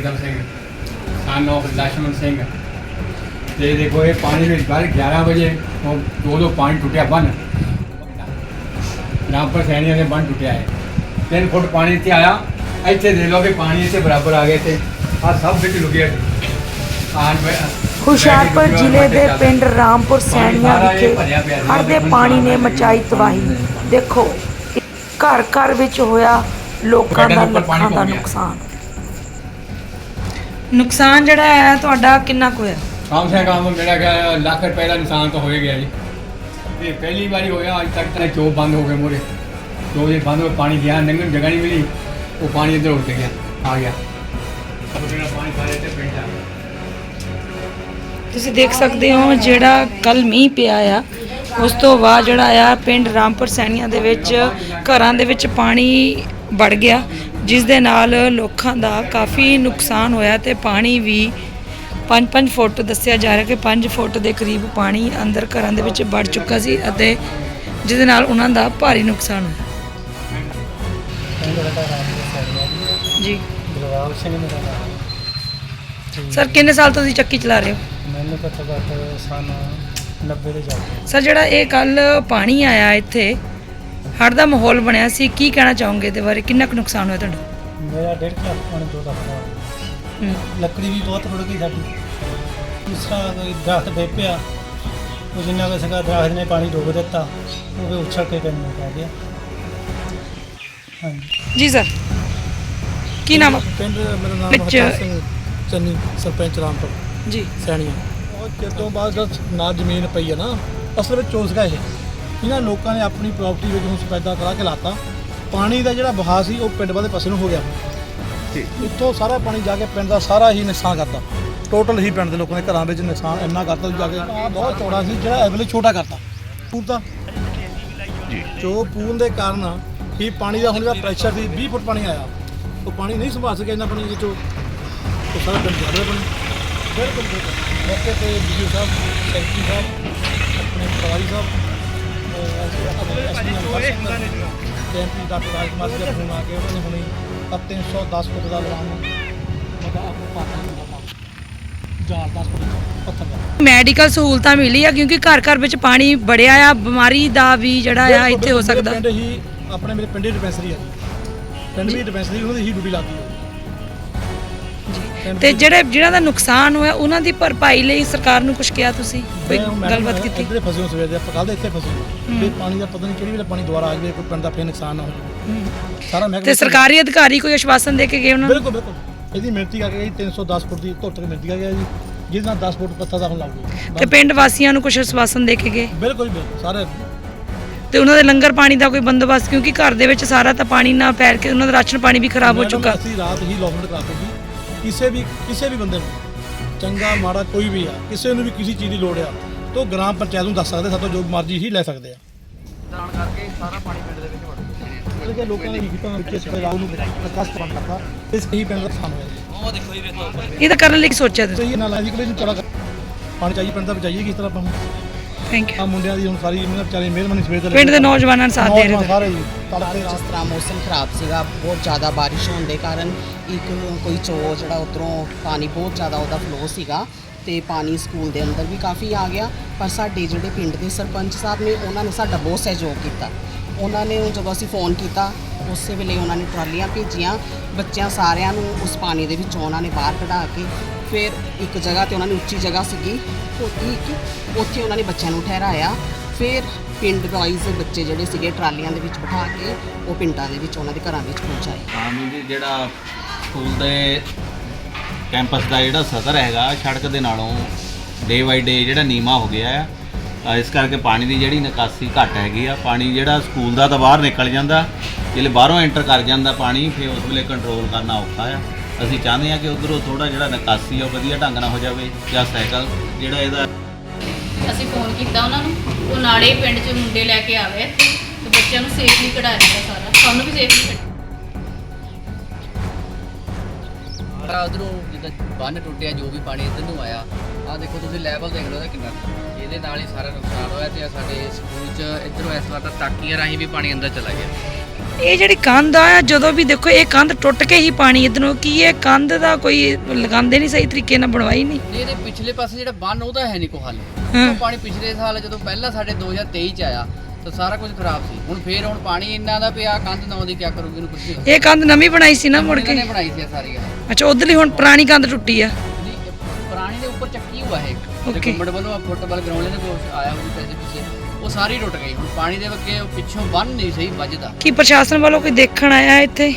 Pritam Singh son of Lakshman Singh. ਤੇ ਦੇਖੋ ਇਹ ਪਾਣੀ ਵਿੱਚ ਬਾਹਰ 11 ਵਜੇ ਉਹ ਦੋ ਦੋ ਪਾਣੀ ਟੁੱਟਿਆ ਬੰਨ। ਰਾਮਪੁਰ ਸੈਣੀਆਂ ਦੇ ਬੰਨ ਟੁੱਟਿਆ ਹੈ 3 ਫੁੱਟ ਪਾਣੀ ਇੱਥੇ ਆਇਆ। ਇੱਥੇ ਦੇ ਲੋ ਪਾਣੀ ਇੱਥੇ ਬਰਾਬਰ ਆ ਗਏ ਤੇ ਆ ਸਭ ਵਿੱਚ ਲੁਕਿਆ ਆਣ ਹੁਸ਼ਿਆਰਪੁਰ ਜ਼ਿਲ੍ਹੇ ਦੇ ਪਿੰਡ ਰਾਮਪੁਰ ਸੈਣੀਆਂ ਵਿਖੇ ਹੜ ਦੇ ਪਾਣੀ ਨੇ ਮਚਾਈ ਤਬਾਹੀ। ਦੇਖੋ ਘਰ ਘਰ ਵਿੱਚ ਹੋਇਆ ਲੋਕਾਂ ਦਾ ਲੱਖਾਂ ਦਾ ਨੁਕਸਾਨ। ਨੁਕਸਾਨ ਜਿਹੜਾ ਹੈ ਤੁਹਾਡਾ ਕਿੰਨਾ ਕੁ ਹੋਇਆ? ਕਮ ਸੇ ਕਮ ਮੇਰਾ ਕਿ ਲੱਖ ਰੁਪਏ ਦਾ ਨੁਕਸਾਨ ਤਾਂ ਹੋਏ ਗਿਆ ਜੀ। ਇਹ ਪਹਿਲੀ ਵਾਰੀ ਹੋਇਆ ਅੱਜ ਤੱਕ ਤਾਂ ਚੋ ਬੰਦ ਹੋ ਗਏ ਮੋਰੇ ਚੋ ਜੇ ਬੰਦ ਹੋਏ ਪਾਣੀ ਗਿਆ ਲੰਘਣ ਜਗ੍ਹਾ ਨਹੀਂ ਮਿਲੀ ਉਹ ਪਾਣੀ ਇੱਧਰ ਉੱਡ ਗਿਆ ਆ ਗਿਆ। ਅਬ ਜਿਹੜਾ ਪਾਣੀ ਸਾਰੇ ਤੇ ਪਿੰਡ ਆ ਗਿਆ ਤੁਸੀਂ ਦੇਖ ਸਕਦੇ ਹੋ ਜਿਹੜਾ ਕੱਲ ਮੀਂਹ ਪਿਆ ਆ ਉਸ ਤੋਂ ਬਾਅਦ ਜਿਹੜਾ ਆ ਪਿੰਡ ਰਾਮਪੁਰ ਸੈਣੀਆਂ ਦੇ ਵਿੱਚ ਘਰਾਂ ਦੇ ਵਿੱਚ ਪਾਣੀ ਵੜ ਗਿਆ। ਜਿਸ ਦੇ ਨਾਲ ਲੋਕਾਂ ਦਾ ਕਾਫੀ ਨੁਕਸਾਨ ਹੋਇਆ ਤੇ ਪਾਣੀ ਵੀ 5-5 ਫੁੱਟ ਦੱਸਿਆ ਜਾ ਰਿਹਾ ਕਿ 5 ਫੁੱਟ ਦੇ ਕਰੀਬ ਪਾਣੀ ਅੰਦਰ ਘਰਾਂ ਦੇ ਵਿੱਚ ਵੜ ਚੁੱਕਾ ਸੀ ਅਤੇ ਜਿਸ ਦੇ ਨਾਲ ਉਹਨਾਂ ਦਾ ਭਾਰੀ ਨੁਕਸਾਨ ਹੋਇਆ। ਜੀ। ਗੁਰਵਾਲ ਸਿੰਘ ਮੇਰਾ ਨਾਮ ਸਰ ਕਿੰਨੇ ਸਾਲ ਤੋਂ ਤੁਸੀਂ ਚੱਕੀ ਚਲਾ ਰਹੇ ਹੋ? ਮੈਨੂੰ ਘੱਟੋ ਘੱਟ ਸਨ 90 ਦੇ ਜਾ ਸਰ ਜਿਹੜਾ ਇਹ ਕੱਲ ਪਾਣੀ ਆਇਆ ਇੱਥੇ ਹੜ੍ਹ ਦਾ ਮਾਹੌਲ ਬਣਿਆ ਸੀ ਕੀ ਕਹਿਣਾ ਚਾਹੋਗੇ ਇਹਦੇ ਬਾਰੇ? ਕਿੰਨਾ ਕੁ ਨੁਕਸਾਨ ਹੋਇਆ ਤੁਹਾਡਾ? ਮੇਰਾ ਡੇਢ ਕੁ ਲੱਖ ਪਾਣੀ ਦੋ ਲੱਖ ਦਾ ਹੂੰ। ਲੱਕੜੀ ਵੀ ਬਹੁਤ ਰੁੜ ਗਈ ਸਾਡੀ। ਤੀਸਰਾ ਕੋਈ ਦਰਖਤ ਡੇ ਪਿਆ ਉਹ ਜਿੰਨਾ ਕੁ ਸੀਗਾ ਦਰਖਤ ਨੇ ਪਾਣੀ ਡੋਬ ਦਿੱਤਾ ਉਹ ਵੀ ਉਛਲ ਕੇ ਪਿੰਡ ਨੂੰ ਪੈ ਗਿਆ। ਹਾਂਜੀ। ਜੀ ਸਰ ਕੀ ਨਾਮ ਆ? ਪਿੰਡ ਮੇਰਾ ਨਾਮ ਵਿੱਚ- ਹਰਪਾਲ ਸਿੰਘ ਚੰਨੀ ਸਰਪੰਚ ਰਾਮਪੁਰ। ਜੀ। ਸੈਣੀਆਂ। ਉਹ ਜਦੋਂ ਬਾਅਦ ਜਦ ਨਾ ਜ਼ਮੀਨ ਪਈ ਹੈ ਨਾ ਅਸਲ ਵਿੱਚ ਚੋਸ ਗਏ ਇਹ। ਇਹਨਾਂ ਲੋਕਾਂ ਨੇ ਆਪਣੀ ਪ੍ਰਾਪਰਟੀ ਵਿੱਚ ਨੂੰ ਸਪੈਦਾ ਕਰਾ ਕੇ ਲਾਤਾ। ਪਾਣੀ ਦਾ ਜਿਹੜਾ ਵਹਾਅ ਸੀ ਉਹ ਪਿੰਡ ਵਾਲੇ ਪਾਸੇ ਨੂੰ ਹੋ ਗਿਆ। ਇੱਥੋਂ ਸਾਰਾ ਪਾਣੀ ਜਾ ਕੇ ਪਿੰਡ ਦਾ ਸਾਰਾ ਹੀ ਨੁਕਸਾਨ ਕਰਤਾ। ਟੋਟਲ ਹੀ ਪਿੰਡ ਦੇ ਲੋਕਾਂ ਦੇ ਘਰਾਂ ਵਿੱਚ ਨੁਕਸਾਨ ਇੰਨਾ ਕਰਤਾ ਜਾ ਕੇ ਬਹੁਤ ਚੌੜਾ ਸੀ ਜਿਹੜਾ ਐਵਲੇ ਛੋਟਾ ਕਰਤਾ। ਪੂਲ ਦਾ ਜੋ। ਪੂਲ ਦੇ ਕਾਰਨ ਹੀ ਪਾਣੀ ਦਾ ਹੁਣ ਜਿਹੜਾ ਪ੍ਰੈਸ਼ਰ ਸੀ 20 ਫੁੱਟ ਪਾਣੀ ਆਇਆ। ਉਹ ਪਾਣੀ ਨਹੀਂ ਸੰਭਾਲ ਸਕਿਆ ਇੰਨਾ ਪਾਣੀ ਵਿੱਚੋਂ। ਉਹ ਸਾਰਾ ਪਿੰਡ ਜਾ ਰਿਹਾ ਪਾਣੀ। ਬਿਲਕੁਲ ਬਿਲਕੁਲ। ਮੌਕੇ ਤੇ ਬੀਜੂ ਸਾਹਿਬ ਸੈਕਟਰੀ ਸਾਹਿਬ ਆਪਣੇ ਪਟਵਾਰੀ ਸਾਹਿਬ ਅਹ ਅਸੀਂ ਆਪਣੇ ਐਸਪੀ ਕੈਂਪੀ ਡਾਕਟਰ ਰਾਜਕੁਮਾਰ ਜੀ ਦਾ ਫੋਨ ਆ ਕੇ ਉਹਨਾਂ ਨੇ ਹੁਣੇ ਤਾਂ 310 ਫੁੱਟ ਦਾ ਲਵਾਉਣ ਮਤਲਬ ਆਪੋ ਪਾਤਾ ਨੂੰ ਜਾਲ 10 ਫੁੱਟ ਦਾ ਪੱਥਰ ਦਾ ਮੈਡੀਕਲ ਸਹੂਲਤਾਂ ਮਿਲੀ ਆ ਕਿਉਂਕਿ ਘਰ ਘਰ ਵਿੱਚ ਪਾਣੀ ਵੜਿਆ ਆ ਬਿਮਾਰੀ ਦਾ ਵੀ ਜਿਹੜਾ ਆ ਇੱਥੇ ਹੋ ਸਕਦਾ। ਪਿੰਡ ਹੀ ਆਪਣੇ ਮੇਰੇ ਪਿੰਡ ਹੀ ਡਿਸਪੈਂਸਰੀ ਹੈ ਪਿੰਡ ਵੀ ਡਿਸਪੈਂਸਰੀ ਉਹਦੀ ਹੀ ਡਿਊਟੀ ਲੱਗਦੀ ਹੈ ਤੇ ਜਿਹੜੇ ਜਿਹਨਾਂ ਦਾ ਨੁਕਸਾਨ ਹੋਇਆ ਉਹਨਾਂ ਦੀ ਭਰਪਾਈ ਲਈ ਸਰਕਾਰ ਨੂੰ ਕੁਝ ਕਿਹਾ ਤੁਸੀਂ? ਕੋਈ ਗੱਲਬਾਤ ਕੀਤੀ? ਇੱਧਰੇ ਫਸੇ ਹੋ ਸਵੇਰ ਦੇ ਆਪਾਂ ਕੱਲ ਦੇ ਇੱਥੇ ਫਸੇ ਹਾਂ। ਵੀ ਪਾਣੀ ਦਾ ਪਤਾ ਨਹੀਂ ਕਿਹੜੀ ਵੇਲੇ ਪਾਣੀ ਦੁਬਾਰਾ ਆ ਜਾਵੇ ਕੋਈ ਪਿੰਡ ਦਾ ਫੇਰ ਨੁਕਸਾਨ ਨਾ ਹੋ। ਜਾਵੇ। ਸਾਰਾ ਮਹਿਕਮਾ ਤੇ ਸਰਕਾਰੀ ਅਧਿਕਾਰੀ ਕੋਈ ਆਸ਼ਵਾਸਨ ਦੇ ਕੇ ਗਏ ਉਹਨਾਂ ਨੂੰ? ਬਿਲਕੁਲ ਬਿਲਕੁਲ। ਇਹਦੀ ਮਿਹਨਤੀ ਕਰਕੇ ਜੀ 310 ਫੁੱਟ ਦੀ ਧੁੱਤ ਕੇ ਮਿਹਨਤੀ ਕਰਕੇ ਜੀ ਜਿਹਦੇ ਨਾਲ 10 ਫੁੱਟ ਪੱਥਰ ਦਾ ਹੁਣ ਲੱਗ ਤੇ ਪਿੰਡ ਵਾਸੀਆਂ ਨੂੰ ਕੁਝ ਆਸ਼ਵਾਸਨ ਦੇ ਕੇ ਗਏ? ਬਿਲਕੁਲ ਬਿਲਕੁਲ। ਸਾਰੇ ਤੇ ਉਹਨਾਂ ਦੇ ਲੰਗਰ ਪਾਣੀ ਦਾ ਕੋਈ ਬੰਦੋਬਸਤ ਕਿਉਂਕਿ ਘਰ ਦੇ ਵਿੱਚ ਸਾਰਾ ਤਾਂ ਪਾਣੀ ਨਾਲ ਪੈਰ ਕੇ ਉਹਨਾਂ ਦਾ ਰਾਸ਼ਨ ਪਾਣੀ ਵੀ ਖਰਾਬ ਹੋ ਚੁੱਕਾ। ਅਸੀਂ ਰਾਤ ਹੀ ਲੌਕਡਾਊਨ ਕਰਾਤੇ। ਜੀ ਕਿਸੇ ਵੀ ਕਿਸੇ ਵੀ ਬੰਦੇ ਨੂੰ ਚੰਗਾ ਮਾੜਾ ਕੋਈ ਵੀ ਆ ਕਿਸੇ ਨੂੰ ਵੀ ਕਿਸੇ ਚੀਜ਼ ਦੀ ਲੋੜ ਆ ਤਾਂ ਉਹ ਗ੍ਰਾਮ ਪੰਚਾਇਤ ਨੂੰ ਦੱਸ ਸਕਦੇ ਸਾਤੋਂ ਜੋ ਮਰਜ਼ੀ ਹੀ ਲੈ ਸਕਦੇ ਆ। ਦਾਨ ਕਰਕੇ ਸਾਰਾ ਪਾਣੀ ਪਿੰਡ ਦੇ ਵਿੱਚ ਵੜ ਗਿਆ। ਲੋਕਾਂ ਨੇ ਕੀ ਕੀਤਾ ਵਿੱਚ ਇਸ ਰਾਉ ਨੂੰ ਕਸ਼ਟ ਬਣ ਕਰਤਾ। ਇਸ ਹੀ ਪਿੰਡ ਦਾ ਸਾਹਮਣੇ ਇਹ ਤਾਂ ਕਰਨ ਲਈ ਸੋਚਿਆ ਤੁਸੀਂ? ਇਹ ਨਾਲ ਆਜੀ ਕੋਲੇ ਨੂੰ ਚਲਾ ਪਾਣੀ ਚਾਹੀਏ ਪਿੰਡ ਦਾ ਬਚਾਈਏ ਕਿਸ ਤਰ੍ਹਾਂ ਆਪਾਂ ਨੂੰ? ਥੈਂਕ ਯੂ ਆ ਮੁੰਡਿਆਂ ਦੀ ਹੁਣ ਸਾਰੀ ਇਹਨਾਂ ਵਿਚਾਰੇ ਮਿਹਰਬਾਨੀ ਸਵੇਰ ਦੇ ਪਿੰਡ ਦੇ ਨੌਜਵਾਨਾਂ ਨੂੰ ਸਾਥ ਦੇ ਰਹੇ ਨੌਜਵਾਨ ਨੇ। ਸਾਰੇ ਜੀ ਤੜਕੇ ਜਿਸ ਤਰ੍ਹਾਂ ਮੌਸਮ ਖਰਾਬ ਸੀਗਾ ਬਹੁਤ ਜ਼ਿਆਦਾ ਬਾਰਿਸ਼ ਹੋਣ ਦੇ ਕਾਰਨ ਇੱਕ ਕੋਈ ਚੋ ਜਿਹੜਾ ਉਧਰੋਂ ਪਾਣੀ ਬਹੁਤ ਜ਼ਿਆਦਾ ਉਹਦਾ ਫਲੋ ਸੀਗਾ ਤੇ ਪਾਣੀ ਸਕੂਲ ਦੇ ਅੰਦਰ ਵੀ ਕਾਫੀ ਆ ਗਿਆ। ਪਰ ਸਾਡੇ ਜਿਹੜੇ ਪਿੰਡ ਦੇ ਸਰਪੰਚ ਸਾਹਿਬ ਨੇ ਉਹਨਾਂ ਨੇ ਸਾਡਾ ਬਹੁਤ ਸਹਿਯੋਗ ਕੀਤਾ। ਉਹਨਾਂ ਨੇ ਜਦੋਂ ਅਸੀਂ ਫੋਨ ਕੀਤਾ ਉਸੇ ਵੇਲੇ ਉਹਨਾਂ ਨੇ ਟਰਾਲੀਆਂ ਭੇਜੀਆਂ। ਬੱਚਿਆਂ ਸਾਰਿਆਂ ਨੂੰ ਉਸ ਪਾਣੀ ਦੇ ਵਿੱਚੋਂ ਉਹਨਾਂ ਨੇ ਬਾਹਰ ਕਢਾ ਕੇ ਫਿਰ ਇੱਕ ਜਗ੍ਹਾ ਤੇ ਉਹਨਾਂ ਨੇ ਉੱਚੀ ਜਗ੍ਹਾ ਸੀਗੀ ਛੋਟੀ ਇੱਕ, ਉੱਥੇ ਉਹਨਾਂ ਨੇ ਬੱਚਿਆਂ ਨੂੰ ਠਹਿਰਾਇਆ। ਫਿਰ ਪਿੰਡ ਵਾਈਜ਼ ਬੱਚੇ ਜਿਹੜੇ ਸੀਗੇ ਟਰਾਲੀਆਂ ਦੇ ਵਿੱਚ ਬਿਠਾ ਕੇ, ਉਹ ਪਿੰਡਾਂ ਦੇ ਵਿੱਚ, ਉਹਨਾਂ ਦੇ ਘਰਾਂ ਵਿੱਚ ਪਹੁੰਚਾਏ। ਪਾਣੀ ਦੀ ਜਿਹੜਾ ਸਕੂਲ ਦੇ ਕੈਂਪਸ ਦਾ ਜਿਹੜਾ ਸਦਰ ਹੈਗਾ, ਸੜਕ ਦੇ ਨਾਲੋਂ ਡੇ ਬਾਈ ਡੇ ਜਿਹੜਾ ਨੀਮਾ ਹੋ ਗਿਆ ਹੈ ਤਾਂ ਇਸ ਕਰਕੇ ਪਾਣੀ ਦੀ ਜਿਹੜੀ ਨਿਕਾਸੀ ਘੱਟ ਹੈਗੀ ਆ। ਪਾਣੀ ਜਿਹੜਾ ਸਕੂਲ ਦਾ ਤਾਂ ਬਾਹਰ ਨਿਕਲ ਜਾਂਦਾ, ਜਿਹੜੇ ਬਾਹਰੋਂ ਐਂਟਰ ਕਰ ਜਾਂਦਾ ਪਾਣੀ, ਫਿਰ ਉਸ ਵੇਲੇ ਕੰਟਰੋਲ ਕਰਨਾ ਔਖਾ ਆ। ਅਸੀਂ ਚਾਹੁੰਦੇ ਆ ਕਿ ਉਧਰੋਂ ਥੋੜਾ ਜਿਹੜਾ ਨਿਕਾਸੀ ਆ ਉਹ ਵਧੀਆ ਢੰਗ ਨਾਲ ਹੋ ਜਾਵੇ ਜਾਂ ਸਾਈਕਲ ਜਿਹੜਾ ਇਹਦਾ ਅਸੀਂ ਫੋਨ ਕੀਤਾ ਉਹਨਾਂ ਨੂੰ ਉਹ ਨਾਲੇ ਹੀ ਪਿੰਡ 'ਚ ਮੁੰਡੇ ਲੈ ਕੇ ਆ ਗਏ ਤੇ ਬੱਚਿਆਂ ਨੂੰ ਸੇਫਲੀ ਕਢਾ ਦਿੱਤਾ ਸਾਰਾ। ਸਾਨੂੰ ਵੀ ਸੇਫਲੀ ਸਾਰਾ ਉਧਰੋਂ ਜਿੱਦਾਂ ਬੰਨ ਟੁੱਟਿਆ ਜੋ ਵੀ ਪਾਣੀ ਇੱਧਰ ਨੂੰ ਆਇਆ ਆ ਦੇਖੋ ਤੁਸੀਂ ਲੈਵਲ ਦੇਖ ਲਓ ਇਹਦਾ ਕਿੰਨਾ। ਇਹਦੇ ਨਾਲ ਹੀ ਸਾਰਾ ਨੁਕਸਾਨ ਹੋਇਆ ਤੇ ਆਹ ਸਾਡੇ ਸਕੂਲ 'ਚ ਇੱਧਰੋਂ ਇਸ ਵਾਰ ਤਾਂ ਟਾਕੀਆਂ ਰਾਹੀਂ ਵੀ ਪਾਣੀ ਅੰਦਰ ਚਲਾ ਗਿਆ। ਇਹ ਜਿਹੜੀ ਕੰਧ ਆ ਜਦੋਂ ਵੀ ਦੇਖੋ ਇਹ ਕੰਧ ਟੁੱਟ ਕੇ ਹੀ ਪਾਣੀ ਇਧਰੋਂ ਕੀ ਇਹ ਕੰਧ ਦਾ ਕੋਈ ਲਗਾਉਂਦੇ ਨਹੀਂ ਸਹੀ ਤਰੀਕੇ ਨਾਲ ਬਣਵਾਈ ਨਹੀਂ। ਨਹੀਂ ਇਹਦੇ ਪਿਛਲੇ ਪਾਸੇ ਜਿਹੜਾ ਬੰਨ ਉਹਦਾ ਹੈ ਨਹੀਂ ਕੋ ਹੱਲ। ਉਹ ਪਾਣੀ ਪਿਛਲੇ ਸਾਲ ਜਦੋਂ ਪਹਿਲਾਂ ਸਾਡੇ 2023 ਚ ਆਇਆ ਤਾਂ ਸਾਰਾ ਕੁਝ ਖਰਾਬ ਸੀ। ਹੁਣ ਫੇਰ ਹੁਣ ਪਾਣੀ ਇੰਨਾ ਦਾ ਪਿਆ ਕੰਧ ਨਾ ਉਹਦੀ ਕੀ ਕਰੂਗੀ ਇਹਨੂੰ ਕੁਝ ਨਹੀਂ ਇਹ ਕੰਧ ਨਵੀਂ ਬਣਾਈ ਸੀ ਨਾ ਮੁੜ ਇਹਨਾਂ ਕੇ? ਨੇ ਬਣਾਈ ਸੀ ਸਾਰੀ ਇਹ ਅੱਛਾ ਉਧਰਲੀ ਹੁਣ ਪੁਰਾਣੀ ਕੰਧ ਟੁੱਟੀ ਆ। ਪੁਰਾਣੀ ਦੇ ਉੱਪਰ ਚੱਕੀ ਹੋਆ ਹੈ. ਤੇ ਗਵਰਨਮੈਂਟ ਵੱਲੋਂ ਫੁੱਟਬਾਲ ਗਰਾਊਂਡ ਦੇ ਕੋਲ ਆਇਆ ਹੋਈ ਪੈਸੇ ਪਿੱਛੇ। ਉਹ ਸਾਰੀ ਟੁੱਟ ਗਈ। ਹੁਣ ਪਾਣੀ ਦੇ ਅੱਗੇ ਉਹ ਪਿੱਛੋਂ ਬੰਨ ਨਹੀਂ ਸਹੀ ਵੱਜਦਾ। ਕੀ ਪ੍ਰਸ਼ਾਸਨ ਵੱਲੋਂ ਕੋਈ ਦੇਖਣ ਆਇਆ ਇੱਥੇ?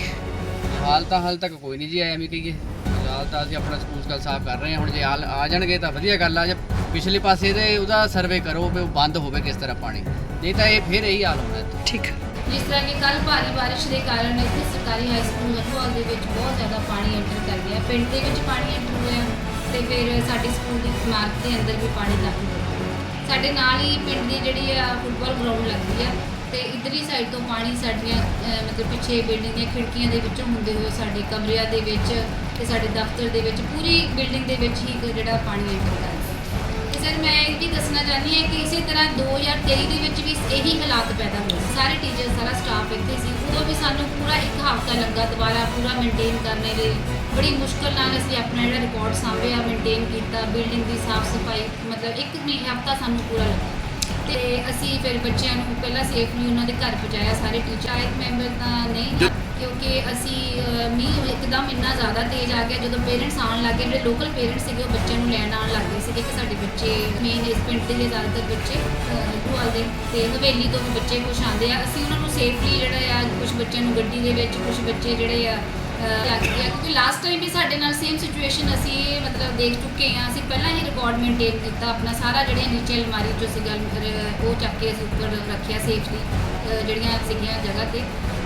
ਹਾਲ ਤਾਂ ਹਾਲ ਤੱਕ ਕੋਈ ਨਹੀਂ ਜੀ ਆਇਆ ਐਵੇਂ ਕਹੀਏ। ਫਿਲਹਾਲ ਤਾਂ ਅਸੀਂ ਆਪਣਾ ਸਕੂਲ ਕੱਲ ਸਾਫ਼ ਕਰ ਰਹੇ ਹਾਂ। ਹੁਣ ਜੇ ਹਾਲ ਆ ਜਾਣਗੇ ਤਾਂ ਵਧੀਆ ਗੱਲ ਆ। ਜੇ ਪਿਛਲੇ ਪਾਸੇ ਦੇ ਉਹਦਾ ਸਰਵੇ ਕਰੋ ਵੀ ਉਹ ਬੰਦ ਹੋਵੇ ਕਿਸ ਤਰ੍ਹਾਂ ਪਾਣੀ। ਨਹੀਂ ਤਾਂ ਇਹ ਫਿਰ ਇਹੀ ਹਾਲ ਹੋਣਾ ਇੱਥੇ। ਠੀਕ ਹੈ। ਜਿਸ ਤਰ੍ਹਾਂ ਕਿ ਕੱਲ ਭਾਰੀ ਬਾਰਿਸ਼ ਦੇ ਕਾਰਨ ਇੱਥੇ ਸਰਕਾਰੀ ਹਾਈ ਸਕੂਲ ਨਕਵਾਲ ਦੇ ਵਿੱਚ ਬਹੁਤ ਜ਼ਿਆਦਾ ਪਾਣੀ ਐਂਟਰ ਕਰ ਗਿਆ। ਪਿੰਡ ਦੇ ਵਿੱਚ ਪਾਣੀ ਐਂਟਰ ਹੋਇਆ ਤੇ ਫਿਰ ਸਾਡੇ ਸਕੂਲ ਦੀ ਇਮਾਰਤ ਦੇ ਅੰਦਰ ਵੀ ਪਾਣੀ ਦਾਖਲ ਹੋ ਗਿਆ ਸਾਡੇ ਨਾਲ ਹੀ ਪਿੰਡ ਦੀ ਜਿਹੜੀ ਆ ਫੁੱਟਬਾਲ ਗਰਾਊਂਡ ਲੱਗਦੀ ਆ ਤੇ ਇਧਰਲੀ ਸਾਈਡ ਤੋਂ ਪਾਣੀ ਸਾਡੀਆਂ ਅਹ, ਮਤਲਬ ਪਿੱਛੇ ਬਿਲਡਿੰਗ ਦੀਆਂ ਖਿੜਕੀਆਂ ਦੇ ਵਿੱਚੋਂ ਹੁੰਦੇ ਹੋਏ ਸਾਡੇ ਕਮਰਿਆਂ ਦੇ ਵਿੱਚ ਤੇ ਸਾਡੇ ਦਫ਼ਤਰ ਦੇ ਵਿੱਚ ਪੂਰੀ ਬਿਲਡਿੰਗ ਦੇ ਵਿੱਚ ਹੀ ਜਿਹੜਾ ਪਾਣੀ ਐਂਟਰ ਕਰ ਗਿਆ ਤੇ ਸਰ ਮੈਂ ਇਹ ਵੀ ਦੱਸਣਾ ਚਾਹੁੰਦੀ ਹਾਂ ਕਿ ਇਸੇ ਤਰ੍ਹਾਂ 2023 ਦੇ ਵਿੱਚ ਵੀ ਇਹੀ ਹਾਲਾਤ ਪੈਦਾ ਹੋਏ ਸੀ। ਸਾਰੇ ਟੀਚਰ ਸਾਰਾ ਸਟਾਫ ਇੱਥੇ ਸੀ। ਉਦੋਂ ਵੀ ਸਾਨੂੰ ਪੂਰਾ ਇੱਕ ਹਫ਼ਤਾ ਲੱਗਾ ਦੁਬਾਰਾ ਪੂਰਾ ਮੇਨਟੇਨ ਕਰਨ ਲਈ। ਬੜੀ ਮੁਸ਼ਕਲ ਨਾਲ ਅਸੀਂ ਆਪਣਾ ਜਿਹੜਾ ਰਿਕਾਰਡ ਸਾਂਭਿਆ ਮੇਨਟੇਨ ਕੀਤਾ ਬਿਲਡਿੰਗ ਦੀ ਸਾਫ਼ ਸਫ਼ਾਈ, ਮਤਲਬ ਇੱਕ ਮਹੀਨੇ ਹਫ਼ਤਾ ਸਾਨੂੰ ਪੂਰਾ ਲੱਗਾ। ਤੇ ਅਸੀਂ ਫਿਰ ਬੱਚਿਆਂ ਨੂੰ ਪਹਿਲਾਂ ਸੇਫਲੀ ਉਹਨਾਂ ਦੇ ਘਰ ਪਹੁੰਚਾਇਆ, ਸਾਰੇ ਟੀਚਰ ਇੱਕ ਮੈਂਬਰ ਤਾਂ ਨਹੀਂ ਕਿਉਂਕਿ ਅਸੀਂ ਮੀਂਹ ਇੱਕਦਮ ਇੰਨਾ ਜ਼ਿਆਦਾ ਤੇਜ਼ ਆ ਗਿਆ, ਜਦੋਂ ਪੇਰੈਂਟਸ ਆਉਣ ਲੱਗੇ ਜਿਹੜੇ ਲੋਕਲ ਪੇਰੈਂਟਸ ਸੀਗੇ, ਉਹ ਬੱਚਿਆਂ ਨੂੰ ਲੈਣ ਆਉਣ ਲੱਗ ਗਏ ਸੀਗੇ, ਕਿ ਸਾਡੇ ਬੱਚੇ ਮੇਨ ਇਸ ਪਿੰਡ ਦੇ ਜ਼ਿਆਦਾਤਰ ਬੱਚੇ ਭੂਆਲ ਦੇ ਤੇ ਹਵੇਲੀ ਤੋਂ ਵੀ ਬੱਚੇ ਕੁਝ ਆਉਂਦੇ ਆ। ਅਸੀਂ ਉਹਨਾਂ ਨੂੰ ਸੇਫਲੀ ਜਿਹੜਾ ਆ ਕੁਝ ਬੱਚਿਆਂ ਨੂੰ ਗੱਡੀ ਦੇ ਵਿੱਚ ਕੁਝ ਬੱਚੇ ਜਿਹੜੇ ਆ ਅਹ, ਲੱਗ ਗਿਆ ਕਿਉਂਕਿ ਲਾਸਟ ਟਾਈਮ ਵੀ ਸਾਡੇ ਨਾਲ ਸੇਮ ਸਿਚੁਏਸ਼ਨ ਅਸੀਂ ਇਹ ਮਤਲਬ ਦੇਖ ਚੁੱਕੇ ਹਾਂ ਅਸੀਂ ਪਹਿਲਾਂ ਹੀ ਰਿਕਾਰਡ ਮੇਨਟੇਨ ਕੀਤਾ ਆਪਣਾ ਸਾਰਾ ਜਿਹੜੇ ਨੀਚੇ ਅਲਮਾਰੀ ਚੋਂ ਸੀਗਾ ਅਹ, ਉਹ ਚੱਕ ਕੇ ਅਸੀਂ ਉੱਪਰ ਰੱਖਿਆ ਸੇਫਲੀ ਜਿਹੜੀਆਂ ਸੀਗੀਆਂ ਜਗ੍ਹਾ ਤੇ।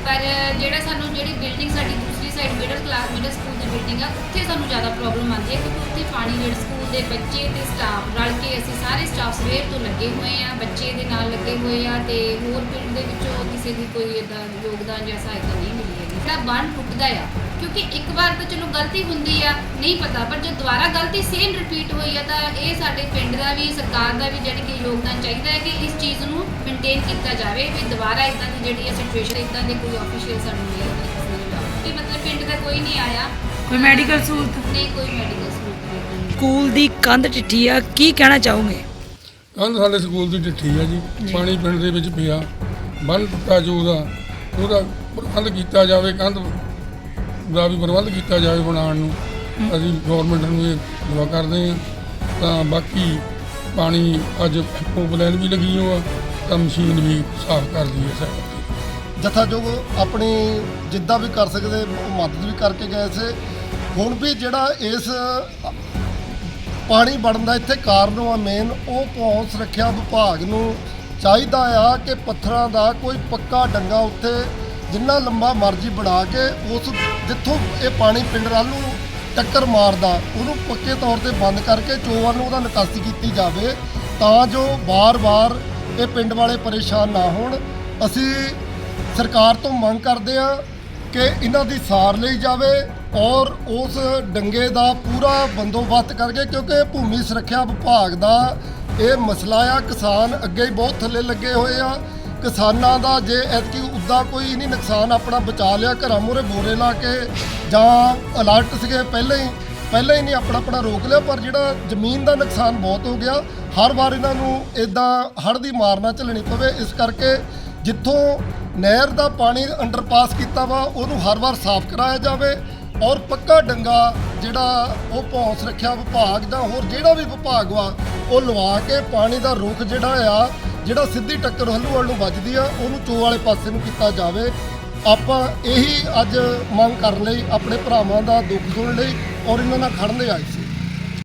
ਪਰ ਜਿਹੜਾ ਸਾਨੂੰ ਜਿਹੜੀ ਬਿਲਡਿੰਗ ਸਾਡੀ ਦੂਸਰੀ side middle class middle school ਦੀ ਬਿਲਡਿੰਗ ਆ ਉੱਥੇ ਸਾਨੂੰ ਜ਼ਿਆਦਾ ਪ੍ਰੋਬਲਮ ਆਉਂਦੀ ਹੈ ਕਿਉਂਕਿ ਉੱਥੇ ਪਾਣੀ ਜਿਹੜੇ ਸਕੂਲ ਦੇ ਬੱਚੇ ਤੇ ਸਟਾਫ ਰਲ ਕੇ ਅਸੀਂ ਸਾਰੇ ਸਟਾਫ ਸਵੇਰ ਤੋਂ ਲੱਗੇ ਹੋਏ ਆ ਬੱਚੇ ਦੇ ਨਾਲ ਲੱਗੇ ਹੋਏ ਆ ਤੇ ਹੋਰ ਪਿੰਡ ਦੇ ਵਿੱਚੋਂ ਕਿਸੇ ਦੀ ਕੋਈ ਇਦਾਂ ਯੋਗਦਾਨ ਜਾਂ ਸਹਾਇਤਾ ਨਹੀਂ ਮਿਲੀ ਹੈਗੀ। ਜਿਹੜਾ ਬੰਨ ਟੁੱਟਦਾ ਆ। ਕਿਉਂਕਿ ਇੱਕ ਵਾਰ ਤਾਂ ਚਲੋ ਗਲਤੀ ਹੁੰਦੀ ਆ ਨਹੀਂ ਪਤਾ ਪਰ ਜੇ ਦੁਬਾਰਾ ਗਲਤੀ ਸੇਮ ਰਿਪੀਟ ਹੋਈ ਆ ਤਾਂ ਇਹ ਸਾਡੇ ਪਿੰਡ ਦਾ ਵੀ ਸਰਕਾਰ ਦਾ ਵੀ ਜਾਣੀ ਕਿ ਯੋਗਦਾਨ ਚਾਹੀਦਾ ਹੈ ਕਿ ਇਸ ਚੀਜ਼ ਨੂੰ ਮੇਨਟੇਨ ਕੀਤਾ ਜਾਵੇ ਵੀ ਦੁਬਾਰਾ ਇਦਾਂ ਦੀ ਜਿਹੜੀ ਆ ਸਿਚੁਏਸ਼ਨ ਇਦਾਂ ਦੇ ਕੋਈ ਆਫੀਸ਼ੀਅਲ ਸਾਨੂੰ ਮਿਲੇ। ਕਿ ਮਤਲਬ ਪਿੰਡ ਦਾ ਕੋਈ ਨਹੀਂ ਆਇਆ। ਕੋਈ ਮੈਡੀਕਲ ਸਹੂਲਤ? ਨਹੀਂ ਕੋਈ ਮੈਡੀਕਲ ਸਹੂਲਤ ਨਹੀਂ ਸਕੂਲ ਦੀ ਕੰਧ ਟਿੱਠੀ ਆ ਕੀ ਕਹਿਣਾ ਚਾਹੋਗੇ? ਕੰਧ ਸਾਡੇ ਸਕੂਲ ਦੀ ਡਿੱਠੀ ਆ ਜੀ ਪਾਣੀ ਪਿੰਡ ਦੇ ਵਿੱਚ ਪਿਆ। ਬੰਨ ਟੁੱਟਾ ਜੋ ਉਹਦਾ ਉਹਦਾ ਪ੍ਰਬੰਧ ਕੀਤਾ ਜਾਵੇ ਕੰਧ ਦਾ ਵੀ ਪ੍ਰਬੰਧ ਕੀਤਾ ਜਾਵੇ ਬਣਾਉਣ ਨੂੰ। ਅਸੀਂ ਗਵਰਨਮੈਂਟ ਨੂੰ ਇਹ ਦੁਆ ਕਰਦੇ ਹਾਂ। ਤਾਂ ਬਾਕੀ ਪਾਣੀ ਅੱਜ ਪੋਪਲੈਨ ਵੀ ਲੱਗੀ ਹੋ ਤਾਂ ਮਸ਼ੀਨ ਵੀ ਸਾਫ਼ ਕਰਦੀ ਹੈ ਸਾਡੀ ਜਥਾਜੋਗ ਆਪਣੀ ਜਿੱਦਾਂ ਵੀ ਕਰ ਸਕਦੇ ਉਹ ਮਦਦ ਵੀ ਕਰਕੇ ਗਏ ਸੀ। ਹੁਣ ਵੀ ਜਿਹੜਾ ਇਸ ਪਾਣੀ ਵੜਨ ਦਾ ਇੱਥੇ ਕਾਰਨ ਆ ਮੇਨ ਉਹ ਭੌਂ ਸੁਰੱਖਿਆ ਵਿਭਾਗ ਨੂੰ ਚਾਹੀਦਾ ਆ ਕਿ ਪੱਥਰਾਂ ਦਾ ਕੋਈ ਪੱਕਾ ਡੰਗਾ ਉੱਥੇ ਜਿੰਨਾ ਲੰਬਾ ਮਰਜ਼ੀ ਬਣਾ ਕੇ ਉਸ ਜਿੱਥੋਂ ਇਹ ਪਾਣੀ ਪਿੰਡ ਵੱਲ ਨੂੰ ਟੱਕਰ ਮਾਰਦਾ, ਉਹਨੂੰ ਪੱਕੇ ਤੌਰ ਤੇ ਬੰਦ ਕਰਕੇ ਚੋਵਾਂ ਨੂੰ ਉਹਦਾ ਨਿਕਾਸੀ ਕੀਤੀ ਜਾਵੇ, ਤਾਂ ਜੋ ਬਾਰ-ਬਾਰ ਇਹ ਪਿੰਡ ਵਾਲੇ ਪਰੇਸ਼ਾਨ ਨਾ ਹੋਣ। ਅਸੀਂ ਸਰਕਾਰ ਤੋਂ ਮੰਗ ਕਰਦੇ ਆ ਕਿ ਇਹਨਾਂ ਦੀ ਸਾਰ ਲਈ ਜਾਵੇ ਔਰ ਉਸ ਡੰਗੇ ਦਾ ਪੂਰਾ ਬੰਦੋਬਸਤ ਕਰਕੇ, ਕਿਉਂਕਿ ਭੂਮੀ ਸੁਰੱਖਿਆ ਵਿਭਾਗ ਦਾ ਇਹ ਮਸਲਾ ਆ। ਕਿਸਾਨ ਅੱਗੇ ਹੀ ਬਹੁਤ ਥੱਲੇ ਲੱਗੇ ਹੋਏ ਆ। ਕਿਸਾਨਾਂ ਦਾ ਜੇ ਐਤਕੀ ਉੱਦਾਂ ਕੋਈ ਨਹੀਂ ਨੁਕਸਾਨ, ਆਪਣਾ ਬਚਾ ਲਿਆ, ਘਰਾਂ ਮੂਹਰੇ ਬੋਰੇ ਲਾ ਕੇ ਜਾਂ ਅਲਰਟ ਸੀਗੇ ਪਹਿਲਾਂ ਹੀ ਪਹਿਲਾਂ ਹੀ ਨਹੀਂ, ਆਪਣਾ ਆਪਣਾ ਰੋਕ ਲਿਆ, ਪਰ ਜਿਹੜਾ ਜ਼ਮੀਨ ਦਾ ਨੁਕਸਾਨ ਬਹੁਤ ਹੋ ਗਿਆ, ਹਰ ਵਾਰ ਇਹਨਾਂ ਨੂੰ ਇਦਾਂ ਹੜ੍ਹ ਦੀ ਮਾਰ ਨਾ ਝੱਲਣੀ ਪਵੇ, ਇਸ ਕਰਕੇ ਜਿੱਥੋਂ ਨਹਿਰ ਦਾ ਪਾਣੀ ਅੰਡਰਪਾਸ ਕੀਤਾ ਵਾ, ਉਹਨੂੰ ਹਰ ਵਾਰ ਸਾਫ਼ ਕਰਾਇਆ ਜਾਵੇ ਔਰ ਪੱਕਾ ਡੰਗਾ ਜਿਹੜਾ ਉਹ ਭੌਂ ਸੁਰੱਖਿਆ ਵਿਭਾਗ ਜਾਂ ਹੋਰ ਜਿਹੜਾ ਵੀ ਵਿਭਾਗ ਵਾ, ਉਹ ਲਵਾ ਕੇ ਪਾਣੀ ਦਾ ਰੁਖ ਜਿਹੜਾ ਆ ਜਿਹੜਾ ਸਿੱਧੀ ਟੱਕਰ ਹੱਲੂਵਾਲ ਨੂੰ ਵੱਜਦੀ ਆ, ਉਹਨੂੰ ਚੋ ਵਾਲੇ ਪਾਸੇ ਨੂੰ ਕੀਤਾ ਜਾਵੇ। ਆਪਾਂ ਇਹੀ ਅੱਜ ਮੰਗ ਕਰਨ ਲਈ ਆਪਣੇ ਭਰਾਵਾਂ ਦਾ ਦੁੱਖ ਸੁਣਨ ਲਈ ਔਰ ਇਹਨਾਂ ਨਾਲ ਖੜਨ ਲਈ ਆਏ